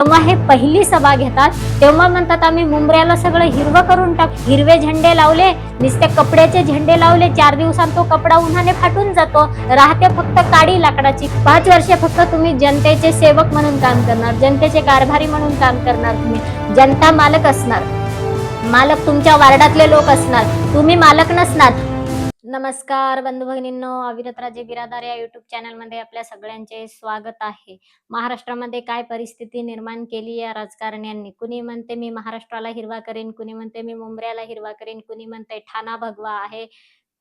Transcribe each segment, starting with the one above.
जेव्हा हे पहिली सभा घेतात तेव्हा म्हणतात आम्ही मुंबऱ्याला सगळं हिरवं करून टाक. हिरवे झेंडे लावले नुसते कपड्याचे झेंडे लावले चार दिवसांत तो कपडा उन्हाने फाटून जातो. राहते फक्त काडी लाकडाची. पाच वर्षे फक्त तुम्ही जनतेचे सेवक म्हणून काम करणार जनतेचे कारभारी म्हणून काम करणार तुम्ही. जनता मालक असणार. मालक तुमच्या वार्डातले लोक असणार. तुम्ही मालक नसणार. नमस्कार बंधू भगिनींनो अविरत राजे बिरादार या युट्यूब चॅनलमध्ये आपल्या सगळ्यांचे स्वागत आहे. महाराष्ट्रामध्ये काय परिस्थिती निर्माण केली या राजकारण्यांनी? कुणी म्हणते मी महाराष्ट्राला हिरवा करेन कुणी म्हणते मी मुंबऱ्याला हिरवा करेन कुणी म्हणते ठाणा भगवा आहे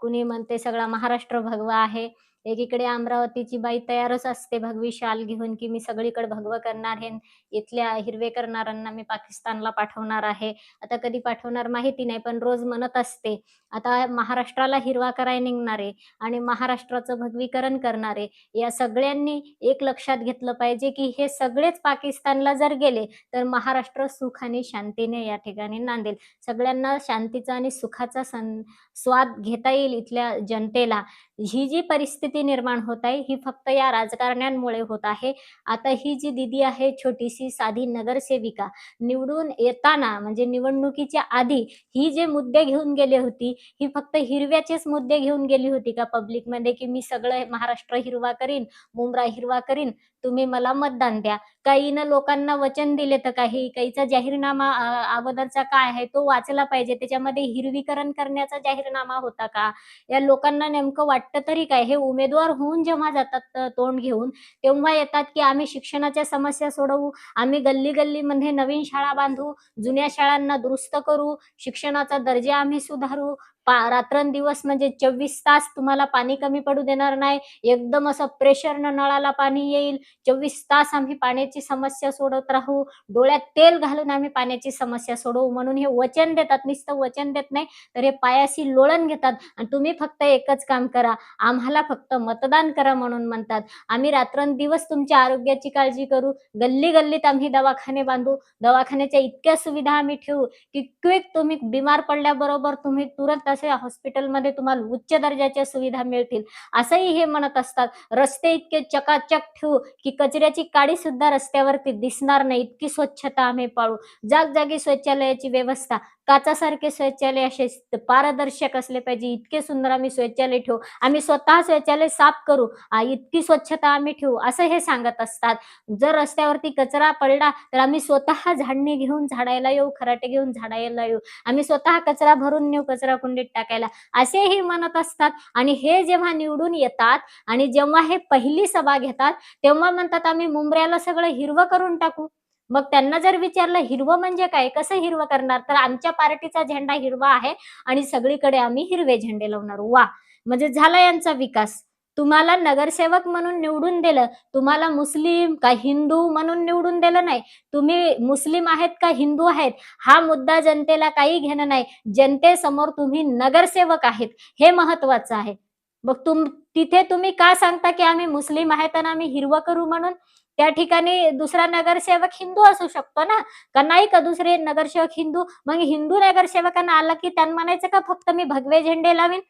कुणी म्हणते सगळा महाराष्ट्र भगवा आहे. एकीकडे अमरावतीची बाई तयारच असते भगवी शाल घेऊन की मी सगळीकडे भगवं करणार हे इथल्या हिरवे करणाऱ्यांना मी पाकिस्तानला पाठवणार आहे. आता कधी पाठवणार माहिती नाही पण रोज म्हणत असते आता महाराष्ट्राला हिरवा करायला निघणारे आणि महाराष्ट्राचं भगवीकरण करणारे या सगळ्यांनी एक लक्षात घेतलं पाहिजे की हे सगळेच पाकिस्तानला जर गेले तर महाराष्ट्र सुख आणि शांतीने या ठिकाणी नांदेल. सगळ्यांना शांतीचा आणि सुखाचा सन स्वाद घेता येईल इथल्या जनतेला. ही जी परिस्थिती निर्माण होत आहे. ही फक्त या राजकारण्यांमुळे होत आहे. आता ही जी दिदी आहे छोटीशी साधी नगरसेविका निवडून येताना म्हणजे निवडणुकीच्या आधी ही जे मुद्दे घेऊन गेली होती ही फक्त हिरव्याचेच मुद्दे घेऊन गेली होती का पब्लिकमध्ये की मी सगळं महाराष्ट्र हिरवा करीन मुंब्रा हिरवा करीन? तुम्ही मला मतदान द्या. काहीनं लोकांना वचन दिले तर काही काहीचा जाहीरनामा अगोदरचा काय आहे तो वाचला पाहिजे. त्याच्यामध्ये हिरवीकरण करण्याचा जाहीरनामा होता का? या लोकांना नेमकं वाटतं तरी काय? हे उमेदवार होऊन जेव्हा जातात तोंड घेऊन तेव्हा येतात की आम्ही शिक्षणाच्या समस्या सोडवू आम्ही गल्ली गल्लीमध्ये नवीन शाळा बांधू जुन्या शाळांना दुरुस्त करू शिक्षणाचा दर्जा आम्ही सुधारू रात्रंदिवस म्हणजे चोवीस तास तुम्हाला पाणी कमी पडू देणार नाही. एकदम असं प्रेशरनं नळाला पाणी येईल. चोवीस तास आम्ही पाण्याची समस्या सोडत राहू. डोळ्यात तेल घालून आम्ही पाण्याची समस्या सोडवू. म्हणून हे वचन देतात. नुसतं वचन देत नाही तर हे पायाशी लोळण घेतात. आणि तुम्ही फक्त एकच काम करा. आम्हाला फक्त मतदान करा म्हणून म्हणतात. आम्ही रात्रंदिवस तुमच्या आरोग्याची काळजी करू. गल्ली गल्लीत आम्ही दवाखाने बांधू. दवाखान्याच्या इतक्या सुविधा आम्ही ठेवू की क्विक तुम्ही बिमार पडल्याबरोबर तुम्ही तुरंत असे हॉस्पिटलमध्ये तुम्हाला उच्च दर्जाच्या सुविधा मिळतील. असंही हे म्हणत असतात. रस्ते इतके चकाचक ठेवू की कचऱ्याची काडी सुद्धा रस्त्यावरती दिसणार नाही. इतकी स्वच्छता आम्ही पाळू. जागजागी शौचालयाची व्यवस्था काचासारखे शौचालय असे पारदर्शक असले पाहिजे. इतके सुंदर आम्ही शौचालय ठेवू. आम्ही स्वतः शौचालय साफ करू. इतकी स्वच्छता आम्ही ठेवू. असं हे सांगत असतात. जर रस्त्यावरती कचरा पडला तर आम्ही स्वतः झाडणी घेऊन झाडायला येऊ खराटे घेऊन झाडायला येऊ. आम्ही स्वतः कचरा भरून नेऊ कचरा कुंडीत टाकायला. असेही म्हणत असतात. आणि हे जेव्हा निवडून येतात आणि जेव्हा हे पहिली सभा घेतात तेव्हा म्हणतात आम्ही मुंबऱ्याला सगळं हिरवं करून टाकू. मग त्यांना जर विचारलं हिरवं म्हणजे काय? कसं हिरवं करणार? तर आमच्या पार्टीचा झेंडा हिरवा आहे आणि सगळीकडे आम्ही हिरवे झेंडे लावणार. वा! म्हणजे झाला यांचा विकास. तुम्हाला नगरसेवक म्हणून निवडून दिलं तुम्हाला मुस्लिम का हिंदू म्हणून निवडून दिलं नाही. तुम्ही मुस्लिम आहेत का हिंदू आहेत हा मुद्दा जनतेला काही घेणं नाही. जनतेसमोर तुम्ही नगरसेवक आहेत हे महत्वाचं आहे. मग तुम तिथे तुम्ही का सांगता की आम्ही मुस्लिम आहेत आणि आम्ही हिरवं करू म्हणून? त्या ठिकाणी दुसरा नगरसेवक हिंदू असू शकतो ना? का नाही का दुसरे नगरसेवक हिंदू? मग हिंदू नगरसेवकांना आला की त्यांना म्हणायचं का फक्त मी भगवे झेंडे लावीन?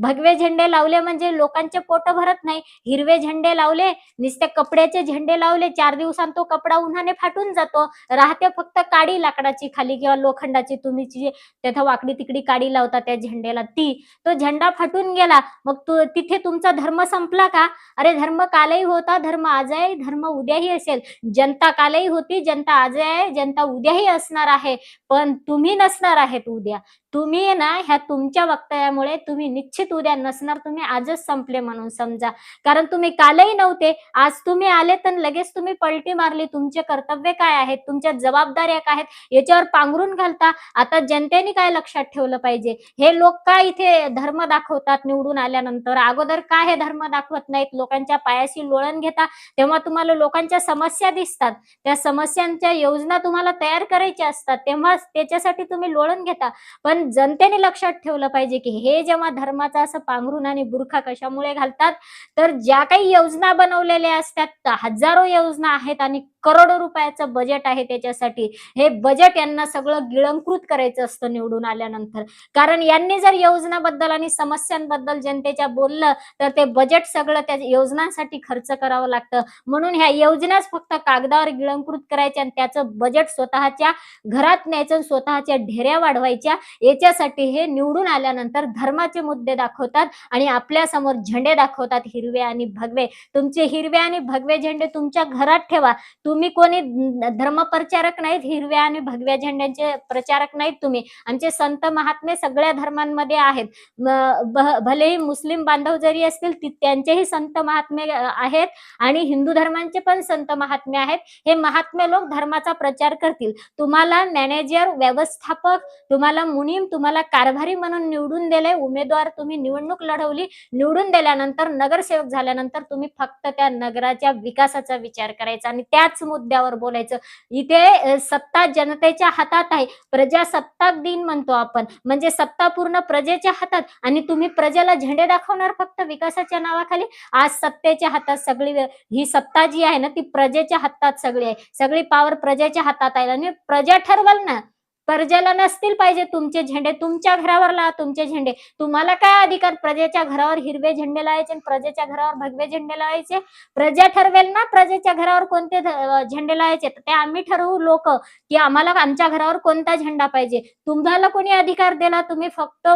भगवे झेंडे लावले म्हणजे लोकांचे पोट भरत नाही. हिरवे झेंडे लावले नुसते कपड्याचे झेंडे लावले चार दिवसांत तो कपडा उन्हाने फाटून जातो. राहते फक्त काडी लाकडाची खाली किंवा लोखंडाची तुम्ही जी वाकडी तिकडी काडी लावता त्या झेंड्याला ती. तो झेंडा फाटून गेला. मग तिथे तुमचा धर्म संपला का? अरे धर्म कालही होता धर्म आज आहे धर्म उद्याही असेल. जनता कालही होती जनता आज आहे जनता उद्याही असणार आहे. पण तुम्ही नसणार आहेत उद्या. तुम्ही ना ह्या तुमच्या वक्तव्यामुळे तुम्ही निश्चित उद्या नसणार तुम्ही आजच संपले म्हणून समजा. कारण तुम्ही कालही नव्हते आज तुम्ही आले तर लगेच तुम्ही पलटी मारली. तुमचे कर्तव्य काय आहेत? तुमच्या जबाबदाऱ्या काय आहेत? याच्यावर पांघरून घालता. आता जनतेने काय लक्षात ठेवलं पाहिजे? हे लोक काय इथे धर्म दाखवतात निवडून आल्यानंतर? अगोदर काय हे धर्म दाखवत नाहीत? लोकांच्या पायाशी लोळण घेता. तेव्हा तुम्हाला लोकांच्या समस्या दिसतात. त्या समस्यांच्या योजना तुम्हाला तयार करायच्या असतात. तेव्हा त्याच्यासाठी तुम्ही लोळण घेता. पण पण जनतेने लक्षात ठेवलं पाहिजे की हे जेव्हा धर्माचा असं पांघरून आणि बुरखा कशामुळे घालतात तर ज्या काही योजना बनवलेल्या असतात हजारो योजना आहेत आणि करोडो रुपयाचं बजेट आहे त्याच्यासाठी. हे बजेट यांना सगळं गिळंकृत करायचं असतं निवडून आल्यानंतर. कारण यांनी जर योजनाबद्दल आणि समस्यांबद्दल जनतेच्या बोललं तर ते बजेट सगळं त्या योजनांसाठी खर्च करावं लागतं. म्हणून ह्या योजनाच फक्त कागदावर गिळंकृत करायच्या आणि त्याचं बजेट स्वतःच्या घरात न्यायचं आणि स्वतःच्या ढेऱ्या वाढवायच्या. याच्यासाठी हे निवडून आल्यानंतर धर्माचे मुद्दे दाखवतात आणि आपल्यासमोर झेंडे दाखवतात हिरवे आणि भगवे. तुमचे हिरवे आणि भगवे झेंडे तुमच्या घरात ठेवा. तुम्ही कोणी धर्मप्रचारक नाहीत हिरव्या आणि भगव्या झेंड्यांचे प्रचारक नाहीत तुम्ही. आमचे संत महात्मे सगळ्या धर्मांमध्ये आहेत. भलेही मुस्लिम बांधव जरी असतील त्यांचेही संत महात्मे आहेत आणि हिंदू धर्मांचे पण संत महात्मे आहेत. हे महात्मे लोक धर्माचा प्रचार करतील. तुम्हाला मॅनेजर व्यवस्थापक तुम्हाला मुनीम तुम्हाला कारभारी म्हणून निवडून दिले उमेदवार तुम्ही निवडणूक लढवली निवडून दिल्यानंतर नगरसेवक झाल्यानंतर तुम्ही फक्त त्या नगराच्या विकासाचा विचार करायचा आणि त्याच मुद्द्यावर बोलायचं. इथे सत्ता जनतेच्या हातात आहे. प्रजासत्ताक दिन म्हणतो आपण. म्हणजे सत्ता पूर्ण प्रजेच्या हातात. आणि तुम्ही प्रजेला झेंडे दाखवणार फक्त विकासाच्या नावाखाली? आज सत्तेच्या हातात सगळी ही सत्ता जी आहे ना ती प्रजेच्या हातात सगळी आहे. सगळी पावर प्रजेच्या हातात आहे. आणि प्रजा ठरवाल ना प्रजेला नसतील पाहिजे तुमचे झेंडे तुमच्या घरावर लावा तुमचे झेंडे. तुम्हाला काय अधिकार? प्रजेच्या घरावर हिरवे झेंडे लावायचे आणि प्रजेच्या घरावर भगवे झेंडे लावायचे? प्रजा ठरवेल ना प्रजेच्या घरावर कोणते झेंडे लावायचे? तर ते आम्ही ठरवू लोक की आम्हाला आमच्या घरावर कोणता झेंडा पाहिजे. तुम्हाला कोणी अधिकार दिला? तुम्ही फक्त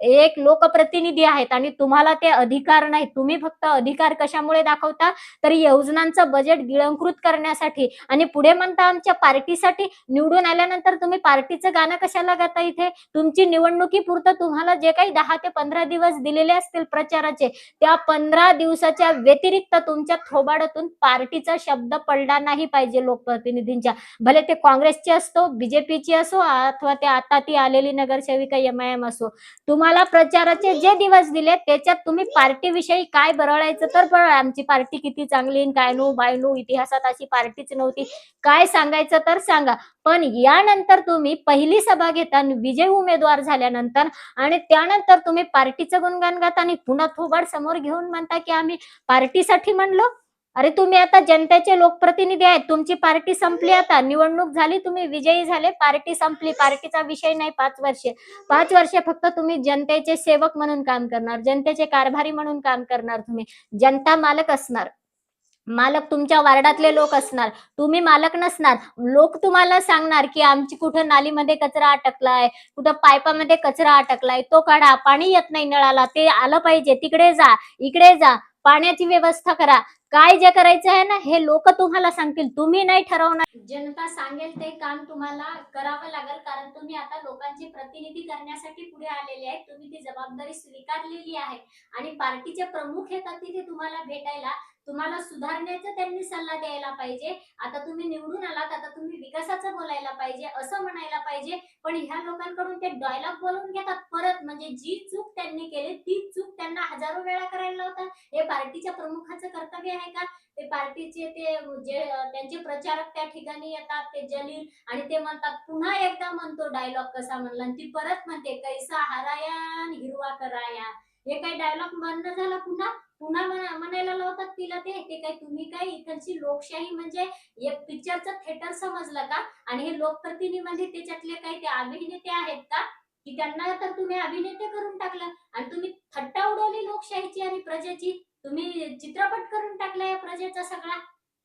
एक लोकप्रतिनिधी आहेत आणि तुम्हाला ते अधिकार नाही. तुम्ही फक्त अधिकार कशामुळे दाखवता? तर योजनांचं बजेट गिळंकृत करण्यासाठी. आणि पुढे म्हणता आमच्या पार्टीसाठी निवडून आल्यानंतर तुम्ही पार्टी पार्टीचं गाणं कशाला गाता इथे? तुमची निवडणुकीपुरतं तुम्हाला जे काही दहा ते पंधरा दिवस दिलेले असतील प्रचाराचे त्या पंधरा दिवसाच्या व्यतिरिक्त तुमच्या थोबाडातून पार्टीचा शब्द पडला नाही पाहिजे लोकप्रतिनिधींच्या. भले ते काँग्रेसचे असतो बीजेपीची असो अथवा ते आता ती आलेली नगरसेविका एम आय एम असो. तुम्हाला प्रचाराचे जे दिवस दिले त्याच्यात तुम्ही पार्टीविषयी काय बरळायचं तर बरळ. आमची पार्टी किती चांगली काय नो बाय नो इतिहासात अशी पार्टीच नव्हती. काय सांगायचं तर सांगा. पण यानंतर तुम्ही पहिली सभा घेता विजय उमेदवार झाल्यानंतर आणि त्यानंतर तुम्ही पार्टीचं गुणगान गाता आणि पुन्हा थोबाड समोर घेऊन म्हणता की आम्ही पार्टीसाठी म्हणलो? अरे तुम्ही आता जनतेचे लोकप्रतिनिधी आहेत तुमची पार्टी संपली आता निवडणूक झाली तुम्ही विजयी झाले पार्टी संपली पार्टीचा विषय नाही पाच वर्षे. पाच वर्षे फक्त तुम्ही जनतेचे सेवक म्हणून काम करणार जनतेचे कारभारी म्हणून काम करणार तुम्ही जनता मालक असणार. मालक तुमच्या वार्डातले लोक असणार. तुम्ही मालक नसणार. लोक तुम्हाला सांगणार की आमची कुठं नालीमध्ये कचरा अटकलाय कुठं पायपामध्ये कचरा अटकलाय तो काढा पाणी येत नाही नळाला ते आलं पाहिजे तिकडे जा इकडे जा पाण्याची व्यवस्था करा. काय जे करायचं आहे ना हे लोक तुम्हाला सांगतील. तुम्ही नाही ठरवणार. जनता सांगेल ते काम तुम्हाला करावं लागेल कारण तुम्ही आता लोकांचे प्रतिनिधी करण्यासाठी पुढे आलेले आहेत. तुम्ही ती जबाबदारी स्वीकारलेली आहे. आणि पार्टीचे प्रमुख येतात तिथे तुम्हाला भेटायला. तुम्हाला सुधारण्याचा त्यांनी सल्ला द्यायला पाहिजे. आता तुम्ही निवडून आलात आता तुम्ही विकासाचं बोलायला पाहिजे असं म्हणायला पाहिजे. पण ह्या लोकांकडून ते डायलॉग बोलून घेतात परत. म्हणजे जी चूक त्यांनी केली ती चूक त्यांना हजारो वेळा करायला लावतात. हे पार्टीच्या प्रमुखाचं कर्तव्य आहे का? ते पार्टीचे ते जे त्यांचे प्रचारक त्या ठिकाणी येतात ते जलील आणि ते म्हणतात पुन्हा एकदा म्हणतो डायलॉग कसा म्हणला? आणि ती परत म्हणते कैसा हराया आणि हिरवा कराया. हे काही डायलॉग बंद झाला पुन्हा? पुन्हा म्हणायला लावतात तिला ते? काय तुम्ही काय इकडची लोकशाही म्हणजे एक पिक्चरचं थिएटर समजलं का? आणि हे लोकप्रतिनिधी त्याच्यातले काही ते अभिनेते आहेत का? की त्यांना तर तुम्ही अभिनेते करून टाकलं. आणि तुम्ही थट्टा उडवली लोकशाहीची आणि प्रजेची. तुम्ही चित्रपट करून टाकला या प्रजेचा सगळा.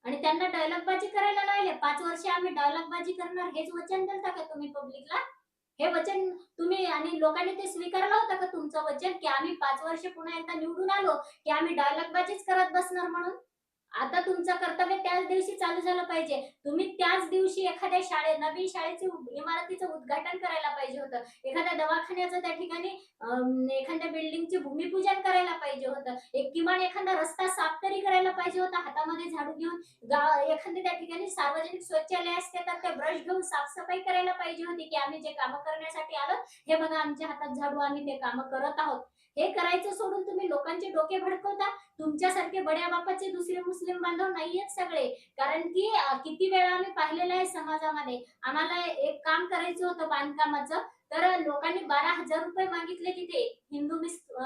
आणि त्यांना डायलॉगबाजी करायला लावले. पाच वर्ष आम्ही डायलॉगबाजी करणार. हेच वचन देता का तुम्ही पब्लिकला हे वचन तुम्ही आणि लोकांनी ते स्वीकारलं होतं का तुमचं वचन? की आम्ही पाच वर्ष पुन्हा एकदा निवडून आलो की आम्ही डायलॉग बाजीच करत बसणार म्हणून? आता तुमचं कर्तव्य त्याच दिवशी चालू झालं पाहिजे. तुम्ही त्याच दिवशी एखाद्या शाळे नवीन शाळेची इमारतीचं उद्घाटन करायला पाहिजे होतं. एखाद्या दवाखान्याचं त्या ठिकाणी एखाद्या बिल्डिंगचे भूमिपूजन करायला पाहिजे होतं. एक किमान एखादा रस्ता साफ तरी करायला पाहिजे होता हातामध्ये झाडू घेऊन. गाव एखाद्या त्या ठिकाणी सार्वजनिक शौचालय असते तर ते ब्रश घेऊन साफसफाई करायला पाहिजे होती की आम्ही जे कामं करण्यासाठी आलो हे बघा आमच्या हातात झाडू आम्ही ते कामं करत आहोत. हे करायचं सोडून तुम्ही लोकांचे डोके भडकवता तुमच्यासारखे बड्या बापाचे दुसरे मुस्लिम मुस्लिम बांधव नाहीयेत सगळे. कारण की किती वेळा आम्ही पाहिलेलं आहे समाजामध्ये. आम्हाला एक काम करायचं होतं बांधकामाचं. तर लोकांनी बारा हजार रुपये मागितले तिथे. हिंदू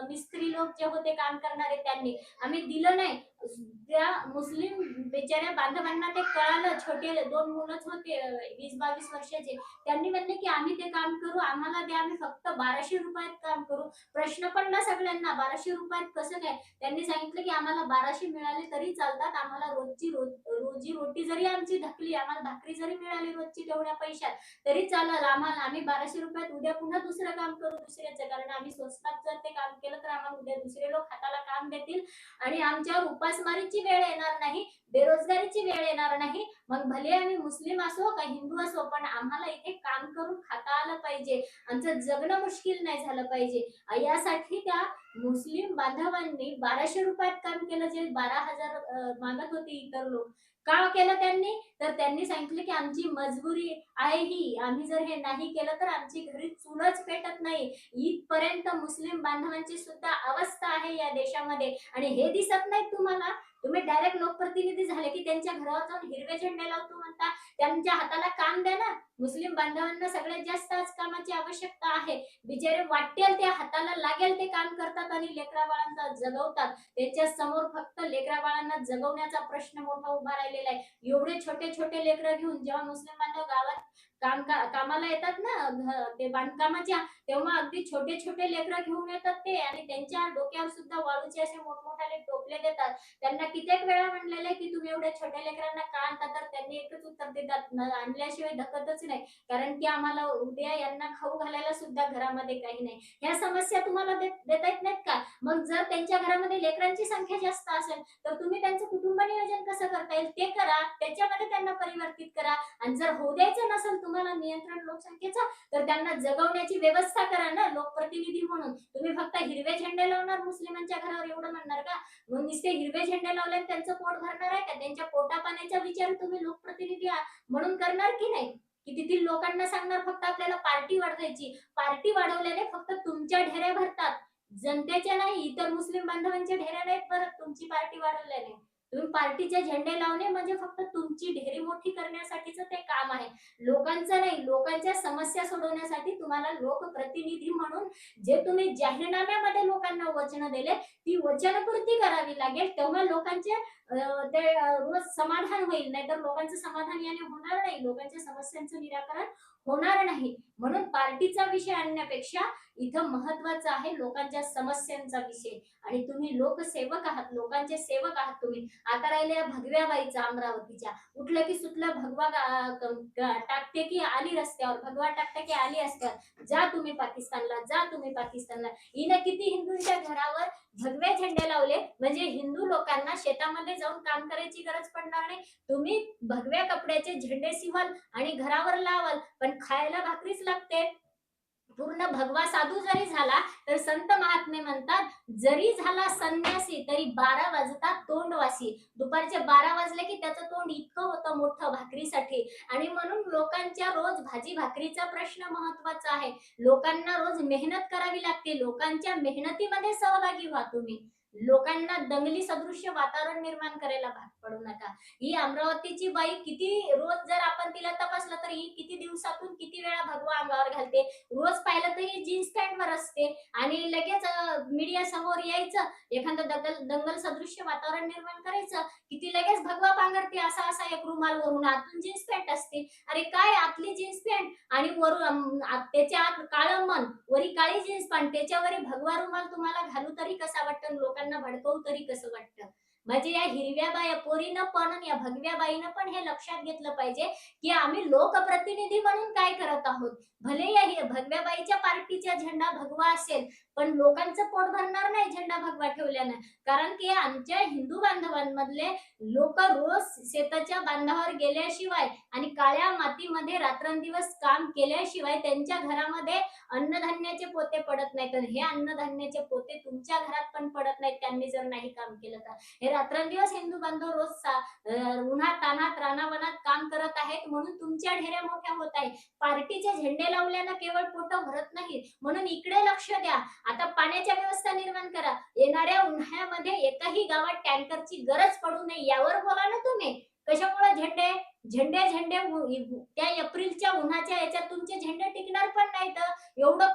मिस्त्री लोक जे होते काम करणारे त्यांनी. आम्ही दिलं नाही. त्या मुस्लिम बिचाऱ्या बांधवांना ते कळालं छोटे दोन मुलंच होते वीस बावीस वर्षाचे. त्यांनी म्हणले की आम्ही ते काम करू आम्हाला द्या आम्ही फक्त बाराशे रुपयात काम करू. प्रश्न पडला सगळ्यांना बाराशे रुपयात कसं काय? त्यांनी सांगितलं की आम्हाला बाराशे मिळाले तरी चालतात आम्हाला रोजची रोज रोजी रोटी जरी आमची धकली आम्हाला भाकरी जरी मिळाली रोजची तेवढ्या पैशात तरी चालेल आम्हाला आम्ही बाराशे रुपयात उद्या पुन्हा दुसरं काम करू दुसऱ्याचं कारण आम्ही स्वस्तात जर ते काम केलं तर आम्हाला उद्या दुसरे लोक हाताला काम देतील आणि आमच्यावर उपासमारीची वेळ येणार नाही बेरोजगारीची वेळ येणार नाही. मग भले आम्ही मुस्लिम असो का हिंदू असो पण आम्हाला इथे काम करून खाता आलं पाहिजे. आमचं जगणं मुश्किल नाही झालं पाहिजे. यासाठी त्या मुस्लिम बांधवांनी बाराशे रुपयात काम केलं जे बारा हजार मागत होते इतर लोक. का केलं त्यांनी? तर त्यांनी सांगितलं की आमची मजबुरी आहे ही. आम्ही जर हे नाही केलं तर आमची घरी चूलच पेटत नाही. इथपर्यंत मुस्लिम बांधवांची सुद्धा अवस्था आहे या देशामध्ये. आणि हे दिसत नाही तुम्हाला तुम्ही डायरेक्ट लोकप्रतिनिधी झाले की त्यांच्या घरावर जाऊन हिरवे झेंडे लावतो म्हणता त्यांच्या हाताला काम द्या ना. मुस्लिम बांधवांना सगळ्यात जास्त आज कामाची आवश्यकता आहे. बिचारे वाटेल त्या हाताला लागेल ते काम करतात आणि लेकरा बाळांना जगवतात. त्यांच्यासमोर फक्त लेकरा बाळांना जगवण्याचा प्रश्न मोठा उभा राहिलेला आहे. एवढे छोटे छोटे लेकरं घेऊन जेव्हा मुस्लिम बांधव गावात काम का, कामाला येतात ना ते बांधकामाच्या तेव्हा अगदी छोटे छोटे लेकरं घेऊन येतात ते आणि त्यांच्या डोक्यावर सुद्धा वाळूचे असे मोठमोठाले टोपले देतात. त्यांना कित्येक वेळा म्हणलेले की तुम्ही एवढ्या छोट्या लेकरांना का आणता? तर त्यांनी एकच उत्तर देतात आणल्याशिवाय धकतच नाही. कारण की आम्हाला उद्या यांना खाऊ घालायला सुद्धा घरामध्ये काही नाही. ह्या समस्या तुम्हाला देत देता येत नाहीत का? मग जर त्यांच्या घरामध्ये लेकरांची संख्या जास्त असेल तर तुम्ही त्यांचं कुटुंब नियोजन कसं करता येईल ते करा. त्याच्यामध्ये त्यांना परिवर्तित करा. आणि जर होऊ द्यायचं नसेल तुम्हाला नियंत्रण लोकसंख्येचं तर त्यांना जगवण्याची व्यवस्था करा ना लोकप्रतिनिधी म्हणून. तुम्ही फक्त हिरवे झेंडे लावणार मुस्लिमांच्या घरावर एवढं म्हणणार का? मग नुसते हिरवे झेंडे लावले त्यांचं पोट भरणार आहे का? त्यांच्या पोटा पाण्याचा विचार तुम्ही लोकप्रतिनिधी म्हणून करणार की नाही? की तिथील लोकांना सांगणार फक्त आपल्याला पार्टी वाढवायची. पार्टी वाढवल्याने फक्त तुमच्या ढेऱ्या भरतात. जनतेच्या नाही इतर मुस्लिम बांधवांच्या ढेऱ्या नाहीत परत तुमची पार्टी वाढवल्याने. तुम्ही पार्टीचे झेंडे लावणे म्हणजे फक्त तुमची ढेरी मोठी करण्यासाठीच ते काम आहे. लोकांचं नाही लोकांच्या समस्या सोडवण्यासाठी तुम्हाला लोकप्रतिनिधी म्हणून जे तुम्ही जाहीरनाम्यामध्ये लोकांना वचन दिले ती वचनपूर्ती करावी लागेल. तेव्हा लोकांचे ते रोज समाधान होईल. नाहीतर लोकांचं समाधान याने होणार नाही. लोकांच्या समस्यांचं निराकरण होणार नाही. म्हणून पार्टीचा विषय आणण्यापेक्षा इथं महत्वाचं आहे लोकांच्या समस्यांचा विषय. आणि तुम्ही लोकसेवक आहात लोकांचे सेवक आहात तुम्ही. आता राहिल्या भगव्या बाईचा अमरावतीच्या. उठलं की सुटलं भगवा टाकते की आली रस्त्यावर भगवा टाकते की आली रस्त्यावर जा तुम्ही पाकिस्तानला जा तुम्ही पाकिस्तानला. हिनं किती हिंदूंच्या घरावर भगवे झेंडे लावले म्हणजे हिंदू लोकांना शेतामध्ये जाऊन काम करायची गरज पडणार नाही. तुम्ही भगव्या कपड्याचे झेंडे शिवाल आणि घरावर लावाल पण खायला भाकरीच लागते. पूर्ण भगवा साधू जरी झाला तर संत महात्मे म्हणतात जरी झाला संन्यासी तरी बारा वाजतात तोंडवासी दुपारचे बारा वाजले की त्याचं तोंड इतकं होतं मोठं भाकरीसाठी. आणि म्हणून लोकांच्या रोज भाजी भाकरीचा प्रश्न महत्त्वाचा आहे. लोकांना रोज मेहनत करावी लागते. लोकांच्या मेहनतीमध्ये सहभागी व्हा तुम्ही. लोकांना दंगली सदृश्य वातावरण निर्माण करायला भाग पडू नका. ही अमरावतीची बाई किती रोज जर आपण तिला तपासलं तर ही किती दिवसातून किती वेळा भगवा अंगावर घालते? रोज पाहिलं तर ही जीन्स पॅन्ट वर असते आणि लगेच मीडिया समोर यायचं एखादं दंगल दंगल सदृश्य वातावरण निर्माण करायचं की ती लगेच भगवा पांघरते. असा असा एक रुमाल वरून आतून जीन्स पॅन्ट असते. अरे काय आतली जीन्स पॅन्ट? आणि वरून त्याच्या आत काळं मन वरी काळी जीन्स पॅन्ट त्याच्यावर भगवा रुमाल तुम्हाला घालू तरी कसा वाटतं लोक लोकांना भडकवू तरी कसं वाटतं? म्हणजे या हिरव्या बाया पोरीनं पण या भगव्या बाईनं पण हे लक्षात घेतलं पाहिजे की आम्ही लोकप्रतिनिधी म्हणून काय करत आहोत. भले या भगव्या बाईच्या पार्टीचा झेंडा भगवा असेल पण लोकांचं पोट भरणार नाही झेंडा भगवा ठेवल्यानं. कारण की आमच्या हिंदू बांधवांमधले लोक रोज शेताच्या बांधावर गेल्याशिवाय आणि काळ्या मातीमध्ये रात्रंदिवस काम केल्याशिवाय त्यांच्या घरामध्ये अन्नधान्याचे पोते पडत नाही तर हे अन्नधान्याचे पोते तुमच्या घरात पण पडत नाहीत. त्यांनी जर नाही काम केलं तर. हे रात्रंदिवस हिंदू बांधव रोज सा- उन्हात तानात रानावनात काम करत आहेत म्हणून तुमच्या ढेऱ्या मोठ्या होत आहेत. पार्टीचे झेंडे लावल्यानं केवळ पोट भरत नाही म्हणून इकडे लक्ष द्या. आता पाण्याच्या व्यवस्था निर्माण करा. येणाऱ्या उन्हाळ्यामध्ये एकाही गावात टँकरची गरज पडू नये यावर बोला ना तुम्ही. कशामुळे झेंडे? झेंडे झेंडे त्या एप्रिलच्या उन्हाच्या याच्यात तुमचे झेंडे टिकणार पण नाही तर एवढं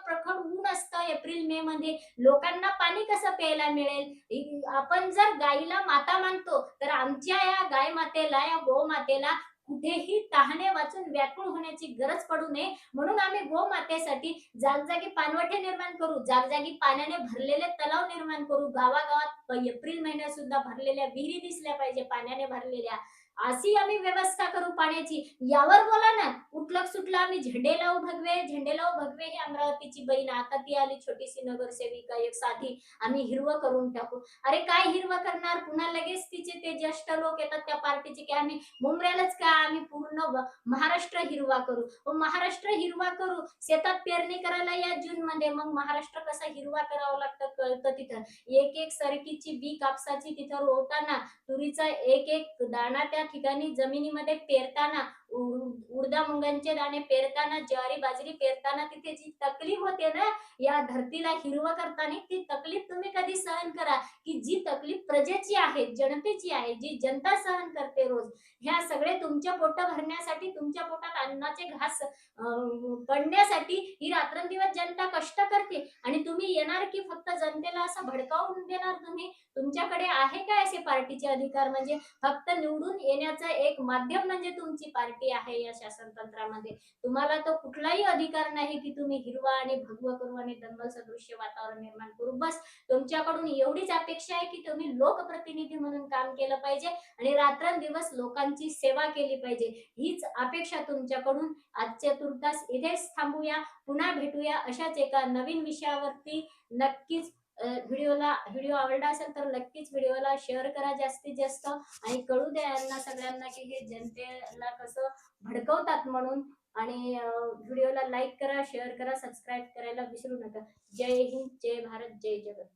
एप्रिल मे मध्ये लोकांना पाणी कसं प्यायला मिळेल? आपण जर गायीला माता मानतो तर आमच्या या गाय मातेला या गोमातेला कुठेही तहाने वाचून व्याकुळ होण्याची गरज पडू नये. म्हणून आम्ही गोमातेसाठी जागजागी पानवठे निर्माण करू. जागजागी पाण्याने भरलेले तलाव निर्माण करू. गावागावात एप्रिल महिन्यात सुद्धा भरलेल्या विहिरी दिसल्या पाहिजे पाण्याने भरलेल्या. अशी आम्ही व्यवस्था करू पाण्याची. यावर बोला ना उठलक सुटलं आम्ही झेंडे लावू भगवे झेंडे लावू भगवे ही अमरावतीची बहीण. आता ती आली छोटीशी नगरसेविका एक साधी आम्ही हिरवं करून टाकू. अरे काय हिरवं करणार? पुन्हा लगेच तिचे ते ज्येष्ठ लोक येतात त्या पार्टीचे की आम्ही मुंबऱ्यालाच का? आम्ही पूर्ण महाराष्ट्र हिरवा करू. व महाराष्ट्र हिरवा करू. शेतात पेरणी करायला या जून मध्ये. मग महाराष्ट्र कसा हिरवा करावं लागतं कळतं तिथं. एक एक सरकीची बी कापसाची तिथं रोवताना तुरीचा एक एक दाणा त्या ठिकाणी जमिनीमध्ये पेरताना उडदा मुंगांचे दाणे पेरताना ज्वारी बाजरी पेरताना तिथे जी तकलीफ होते ना या धरतीला हिरवं करताना ती तकलीफ तुम्ही कधी सहन करा. की जी तकलीफ प्रजेची आहे जनतेची आहे जी जनता सहन करते रोज ह्या सगळे तुमच्या पोट भरण्यासाठी तुमच्या पोटात अन्नाचे घास अं, पडण्यासाठी ही रात्रंदिवस जनता कष्ट करते. आणि तुम्ही येणार की फक्त जनतेला असं भडकावून देणार तुम्ही? तुमच्याकडे आहे काय असे पार्टीचे अधिकार? म्हणजे फक्त निवडून येण्याचं एक माध्यम म्हणजे तुमची पार्टी. आहे या शासन तंत्रामध्ये. तुम्हाला तो कुठलाही अधिकार नाही की तुम्ही हिरवा आणि भगव करू आणि दंगल सदृश्य वातावरण निर्माण करू. बस तुमच्याकडून एवढीच अपेक्षा आहे की तुम्ही लोकप्रतिनिधी म्हणून काम केलं पाहिजे आणि रात्रंदिवस लोकांची सेवा केली पाहिजे. हीच अपेक्षा तुमच्याकडून आजच्या तुर्तास इथेच थांबूया पुन्हा भेटूया अशाच एका नवीन विषयावरती. नक्कीच व्हिडिओला व्हिडिओ आवडला असेल तर नक्कीच व्हिडिओला शेअर करा जास्तीत जास्त. आणि कळू द्या यांना सगळ्यांना की हे जनतेला कसं भडकवतात म्हणून. आणि व्हिडिओला लाईक करा शेअर करा सबस्क्राईब करायला विसरू नका. जय हिंद जय भारत जय जगत.